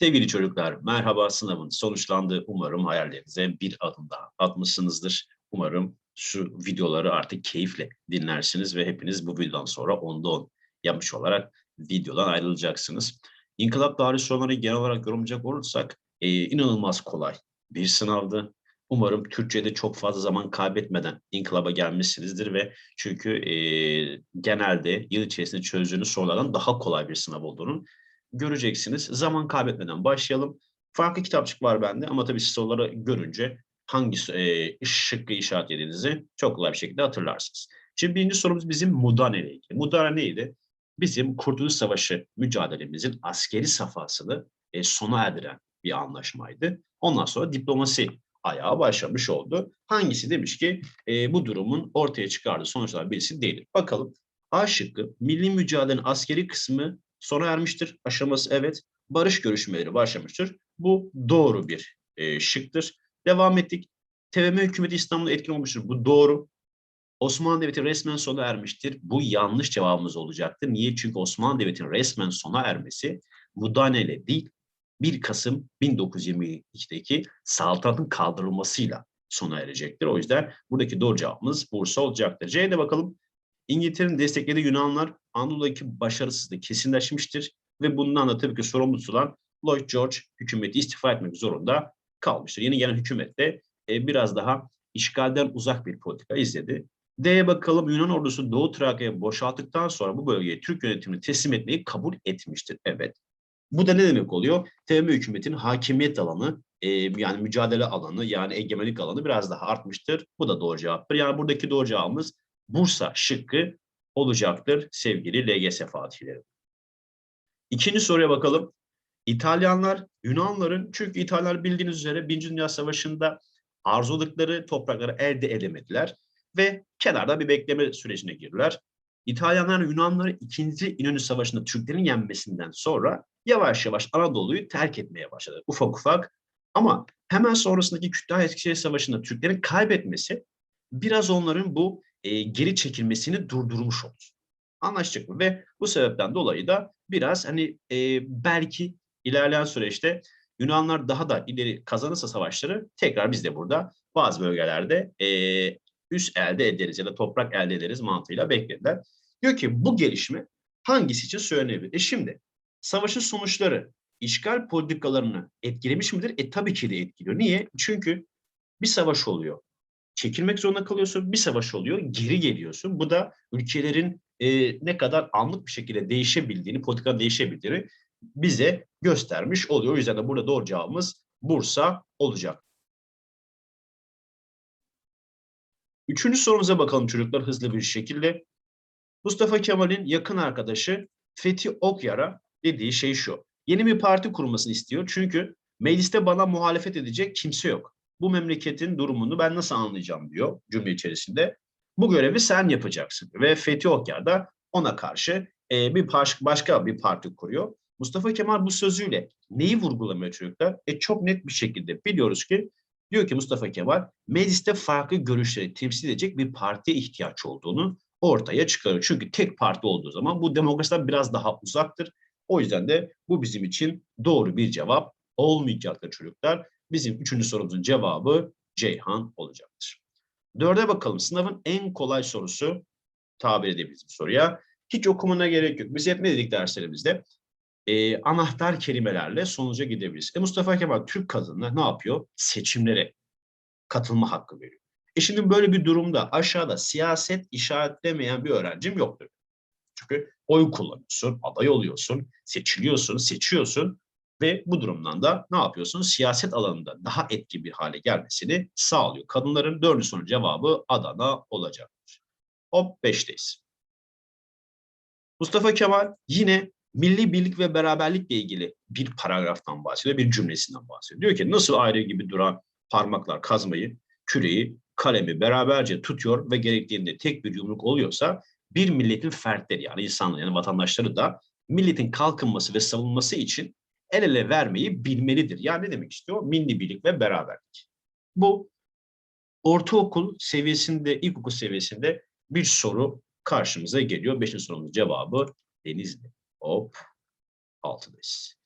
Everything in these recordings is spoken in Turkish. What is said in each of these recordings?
Sevgili çocuklar, merhaba sınavın sonuçlandı. Umarım hayallerinize bir adım daha atmışsınızdır. Umarım şu videoları artık keyifle dinlersiniz ve hepiniz bu videodan sonra onda on yapmış olarak videodan ayrılacaksınız. İnkılap soruları genel olarak yorumlayacak olursak e, inanılmaz kolay bir sınavdı. Umarım Türkçe'de çok fazla zaman kaybetmeden inkılaba gelmişsinizdir ve çünkü e, genelde yıl içerisinde çözdüğünüz sorulardan daha kolay bir sınav olduğunu göreceksiniz. Zaman kaybetmeden başlayalım. Farklı kitapçık var bende ama tabii siz soruları görünce hangi e, şıkkı işaretlediğinizi çok kolay bir şekilde hatırlarsınız. Şimdi birinci sorumuz bizim Mudane ile ilgili. Mudane neydi? Bizim Kurtuluş Savaşı mücadelemizin askeri safhasını e, sona erdiren bir anlaşmaydı. Ondan sonra diplomasi ayağı başlamış oldu. Hangisi demiş ki e, bu durumun ortaya çıkardığı sonuçlar birisi değil. Bakalım A şıkkı milli mücadelenin askeri kısmı sona ermiştir. Aşaması evet. Barış görüşmeleri başlamıştır. Bu doğru bir e, şıktır. Devam ettik. TBMM hükümeti İstanbul'da etkin olmuştur. Bu doğru. Osmanlı Devleti resmen sona ermiştir. Bu yanlış cevabımız olacaktır. Niye? Çünkü Osmanlı Devleti'nin resmen sona ermesi Mudane değil 1 Kasım 1922'deki saltanatın kaldırılmasıyla sona erecektir. O yüzden buradaki doğru cevabımız Bursa olacaktır. C'ye bakalım. İngiltere'nin desteklediği Yunanlar Anadolu'daki başarısızlığı kesinleşmiştir ve bundan da tabii ki sorumlusu olan Lloyd George hükümeti istifa etmek zorunda kalmıştır. Yeni gelen hükümet de e, biraz daha işgalden uzak bir politika izledi. D'ye bakalım Yunan ordusu Doğu Trakya'ya boşalttıktan sonra bu bölgeye Türk yönetimini teslim etmeyi kabul etmiştir. Evet. Bu da ne demek oluyor? TM hükümetinin hakimiyet alanı e, yani mücadele alanı yani egemenlik alanı biraz daha artmıştır. Bu da doğru cevaptır. Yani buradaki doğru cevabımız Bursa şıkkı olacaktır sevgili LGS fatihleri. İkinci soruya bakalım. İtalyanlar Yunanların çünkü İtalyanlar bildiğiniz üzere Birinci Dünya Savaşı'nda arzuladıkları toprakları elde edemediler ve kenarda bir bekleme sürecine girdiler. İtalyanlar Yunanları 2. İnönü Savaşı'nda Türklerin yenmesinden sonra yavaş yavaş Anadolu'yu terk etmeye başladı. Ufak ufak ama hemen sonrasındaki Kütahya Eskişehir Savaşı'nda Türklerin kaybetmesi biraz onların bu e, geri çekilmesini durdurmuş oldu. Anlaştık mı? Ve bu sebepten dolayı da biraz hani e, belki ilerleyen süreçte Yunanlar daha da ileri kazanırsa savaşları tekrar biz de burada bazı bölgelerde e, üst elde ederiz ya da toprak elde ederiz mantığıyla beklediler. Diyor ki bu gelişme hangisi için söylenebilir? E şimdi savaşın sonuçları işgal politikalarını etkilemiş midir? E tabii ki de etkiliyor. Niye? Çünkü bir savaş oluyor çekilmek zorunda kalıyorsun. Bir savaş oluyor, geri geliyorsun. Bu da ülkelerin e, ne kadar anlık bir şekilde değişebildiğini, politika değişebildiğini bize göstermiş oluyor. O yüzden de burada doğru cevabımız Bursa olacak. Üçüncü sorumuza bakalım çocuklar hızlı bir şekilde. Mustafa Kemal'in yakın arkadaşı Fethi Okyar'a dediği şey şu. Yeni bir parti kurmasını istiyor. Çünkü mecliste bana muhalefet edecek kimse yok bu memleketin durumunu ben nasıl anlayacağım diyor cümle içerisinde. Bu görevi sen yapacaksın. Ve Fethi Okyar da ona karşı e, bir baş, başka bir parti kuruyor. Mustafa Kemal bu sözüyle neyi vurgulamıyor çocuklar? E çok net bir şekilde biliyoruz ki diyor ki Mustafa Kemal mecliste farklı görüşleri temsil edecek bir partiye ihtiyaç olduğunu ortaya çıkarıyor. Çünkü tek parti olduğu zaman bu demokrasiden biraz daha uzaktır. O yüzden de bu bizim için doğru bir cevap olmayacaktır çocuklar. Bizim üçüncü sorumuzun cevabı Ceyhan olacaktır. Dörde bakalım. Sınavın en kolay sorusu tabir edebiliriz bu soruya. Hiç okumana gerek yok. Biz hep ne dedik derslerimizde? Ee, anahtar kelimelerle sonuca gidebiliriz. E Mustafa Kemal Türk kadınına ne yapıyor? Seçimlere katılma hakkı veriyor. E şimdi böyle bir durumda aşağıda siyaset işaretlemeyen bir öğrencim yoktur. Çünkü oy kullanıyorsun, aday oluyorsun, seçiliyorsun, seçiyorsun ve bu durumdan da ne yapıyorsunuz? Siyaset alanında daha etki bir hale gelmesini sağlıyor. Kadınların dördüncü sorunun cevabı Adana olacaktır. Hop beşteyiz. Mustafa Kemal yine milli birlik ve beraberlikle ilgili bir paragraftan bahsediyor, bir cümlesinden bahsediyor. Diyor ki nasıl ayrı gibi duran parmaklar kazmayı, küreği, kalemi beraberce tutuyor ve gerektiğinde tek bir yumruk oluyorsa bir milletin fertleri yani insanlar yani vatandaşları da milletin kalkınması ve savunması için el ele vermeyi bilmelidir. Yani ne demek istiyor? Milli birlik ve beraberlik. Bu ortaokul seviyesinde, ilkokul seviyesinde bir soru karşımıza geliyor. Beşinci sorumuzun cevabı Denizli. Hop, altıdayız.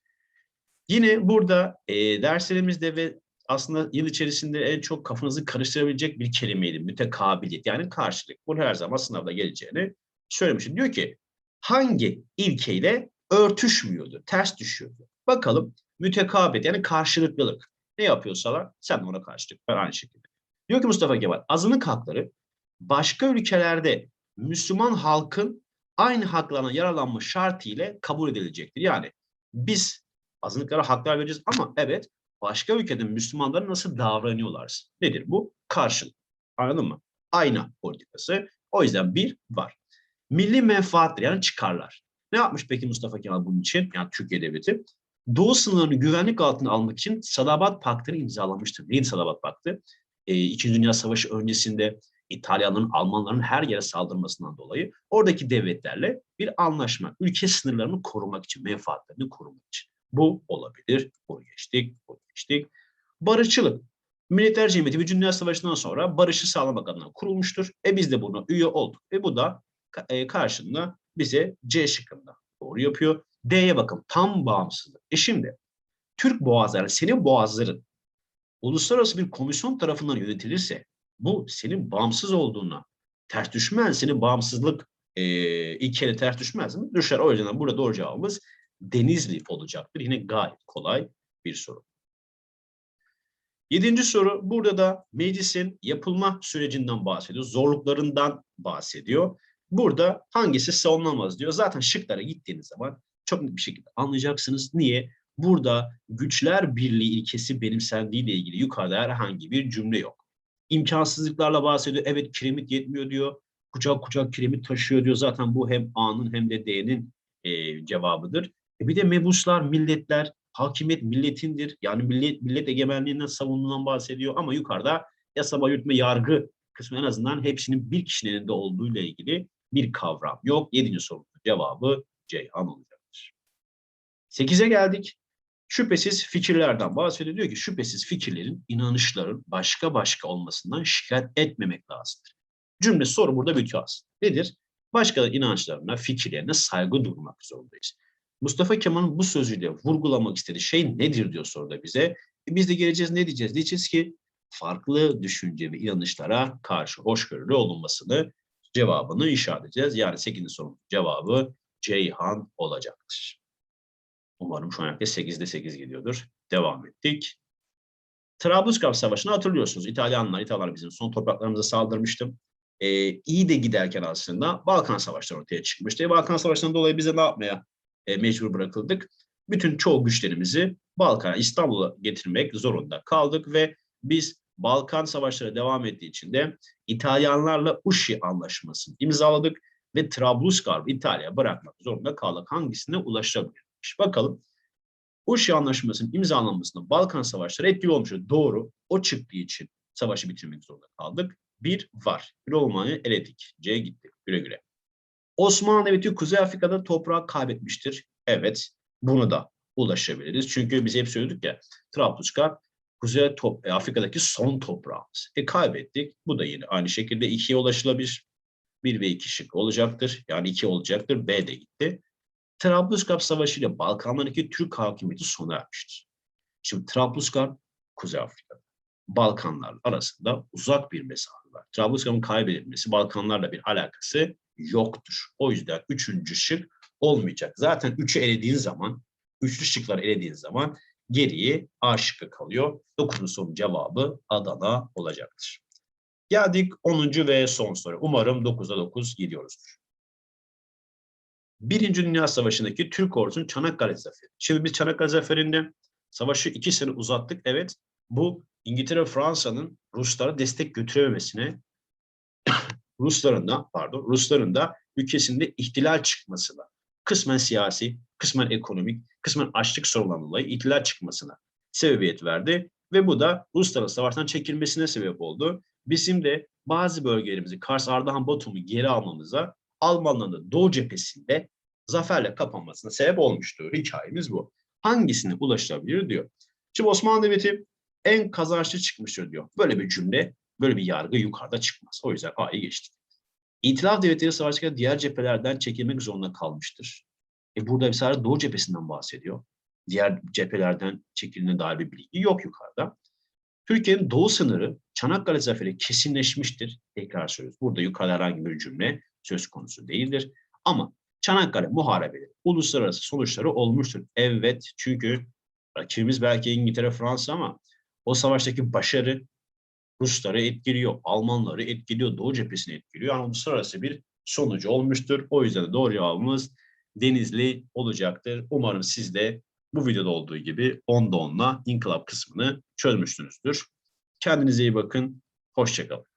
Yine burada e, derslerimizde ve aslında yıl içerisinde en çok kafanızı karıştırabilecek bir kelimeydi. Mütekabiliyet yani karşılık. Bunu her zaman sınavda geleceğini söylemiştim. Diyor ki hangi ilkeyle örtüşmüyordu, ters düşüyordu? Bakalım mütekabiliyet yani karşılıklılık. Ne yapıyorsalar sen de ona karşılık. Ben aynı şekilde. Diyor ki Mustafa Kemal azınlık hakları başka ülkelerde Müslüman halkın aynı haklarına yararlanma şartı ile kabul edilecektir. Yani biz azınlıklara haklar vereceğiz ama evet başka ülkede Müslümanlar nasıl davranıyorlar? Nedir bu? Karşılık. Anladın mı? Ayna politikası. O yüzden bir var. Milli menfaatler yani çıkarlar. Ne yapmış peki Mustafa Kemal bunun için? Yani Türkiye Devleti. Doğu sınırlarını güvenlik altına almak için Sadabat Paktı'nı imzalamıştır. Neydi Sadabat Paktı? Ee, İkinci Dünya Savaşı öncesinde İtalyanların, Almanların her yere saldırmasından dolayı oradaki devletlerle bir anlaşma, ülke sınırlarını korumak için, menfaatlerini korumak için. Bu olabilir. Bunu geçtik, bunu geçtik. Barışçılık. Milletler Cemiyeti ve Dünya Savaşı'ndan sonra barışı sağlamak adına kurulmuştur. E biz de buna üye olduk. Ve bu da e, karşında bize C şıkkında doğru yapıyor. D'ye bakın tam bağımsızlık. E şimdi Türk boğazları, senin boğazların uluslararası bir komisyon tarafından yönetilirse bu senin bağımsız olduğuna ters düşmez. Senin bağımsızlık e, ilkeyle ters düşmez mi? Düşer. O yüzden burada doğru cevabımız Denizli olacaktır. Yine gayet kolay bir soru. Yedinci soru burada da meclisin yapılma sürecinden bahsediyor. Zorluklarından bahsediyor. Burada hangisi savunamaz diyor. Zaten şıklara gittiğiniz zaman çok net bir şekilde anlayacaksınız. Niye? Burada güçler birliği ilkesi benimsendiğiyle ilgili yukarıda herhangi bir cümle yok. İmkansızlıklarla bahsediyor. Evet kiremit yetmiyor diyor. Kucak kucak kiremit taşıyor diyor. Zaten bu hem A'nın hem de D'nin e, cevabıdır. E bir de mebuslar, milletler, hakimiyet milletindir. Yani millet, millet egemenliğinden savunduğundan bahsediyor ama yukarıda yasama, yürütme, yargı kısmı en azından hepsinin bir kişinin elinde olduğuyla ilgili bir kavram yok. Yedinci sorunun cevabı Ceyhan olur. 8'e geldik. Şüphesiz fikirlerden bahsediyor. Diyor ki şüphesiz fikirlerin, inanışların başka başka olmasından şikayet etmemek lazımdır. Cümle soru burada bitiyor aslında. Nedir? Başka inançlarına, fikirlerine saygı durmak zorundayız. Mustafa Kemal'in bu sözüyle vurgulamak istediği şey nedir diyor soruda bize. E biz de geleceğiz ne diyeceğiz? Diyeceğiz ki farklı düşünce ve inanışlara karşı hoşgörülü olunmasını cevabını işaret edeceğiz. Yani 8. sorunun cevabı Ceyhan olacaktır. Umarım şu an 8'de 8 gidiyordur. Devam ettik. Trablusgarp Savaşı'nı hatırlıyorsunuz. İtalyanlar, İtalyanlar bizim son topraklarımıza saldırmıştı. Ee, iyi de giderken aslında Balkan Savaşları ortaya çıkmıştı. E, Balkan Savaşı'ndan dolayı bize ne yapmaya e, mecbur bırakıldık? Bütün çoğu güçlerimizi Balkan'a, İstanbul'a getirmek zorunda kaldık ve biz Balkan Savaşları devam ettiği için de İtalyanlarla Uşi Anlaşması'nı imzaladık ve Trablusgarp İtalya'ya bırakmak zorunda kaldık. Hangisine ulaşabilirmiş? Bakalım. Uşi Anlaşması'nın imzalanmasında Balkan Savaşları etkili olmuştu. Doğru. O çıktığı için savaşı bitirmek zorunda kaldık. Bir var. Romanya'yı eledik. C gitti. Güle güle. Osmanlı Devleti Kuzey Afrika'da toprağı kaybetmiştir. Evet. Bunu da ulaşabiliriz. Çünkü biz hep söyledik ya Trablusgarp Kuzey top, e, Afrika'daki son toprağımız. E kaybettik. Bu da yine aynı şekilde ikiye ulaşılabilir. Bir ve iki şık olacaktır. Yani iki olacaktır. B de gitti. Trablusgarp Savaşı ile Balkanlardaki Türk hakimiyeti sona ermiştir. Şimdi Trablusgarp Kuzey Afrika'da. Balkanlar arasında uzak bir mesafe var. Trablusgarp'ın kaybedilmesi Balkanlarla bir alakası yoktur. O yüzden üçüncü şık olmayacak. Zaten üçü elediğin zaman, üçlü şıkları elediğin zaman geriye A şıkkı kalıyor. Dokuzuncu sorunun cevabı Adana olacaktır. Geldik 10. ve son soru. Umarım 9'a 9 gidiyoruzdur. Birinci Dünya Savaşı'ndaki Türk ordusunun Çanakkale Zaferi. Şimdi biz Çanakkale Zaferi'nde savaşı iki sene uzattık. Evet bu İngiltere Fransa'nın Ruslara destek götürememesine Rusların da pardon Rusların da ülkesinde ihtilal çıkmasına kısmen siyasi, kısmen ekonomik, kısmen açlık sorunlarından dolayı ihtilal çıkmasına sebebiyet verdi ve bu da Rusların savaştan çekilmesine sebep oldu. Bizim de bazı bölgelerimizi Kars, Ardahan, Batum'u geri almamıza Almanların Doğu cephesinde zaferle kapanmasına sebep olmuştur. Hikayemiz bu. Hangisine ulaşılabilir diyor. Şimdi Osmanlı Devleti en kazançlı çıkmıştır diyor. Böyle bir cümle, böyle bir yargı yukarıda çıkmaz. O yüzden A'yı geçtik. İtilaf devletleri savaşırken diğer cephelerden çekilmek zorunda kalmıştır. E burada bir sadece Doğu cephesinden bahsediyor. diğer cephelerden çekildiğine dair bir bilgi yok yukarıda. Türkiye'nin doğu sınırı Çanakkale Zaferi kesinleşmiştir. Tekrar söylüyoruz. Burada yukarıda herhangi bir cümle söz konusu değildir. Ama Çanakkale Muharebeleri uluslararası sonuçları olmuştur. Evet çünkü rakibimiz belki İngiltere, Fransa ama o savaştaki başarı Rusları etkiliyor, Almanları etkiliyor, Doğu cephesini etkiliyor. Yani uluslararası bir sonucu olmuştur. O yüzden de doğru cevabımız Denizli olacaktır. Umarım siz de bu videoda olduğu gibi 10'da 10'la inkılap kısmını çözmüşsünüzdür. Kendinize iyi bakın. Hoşçakalın.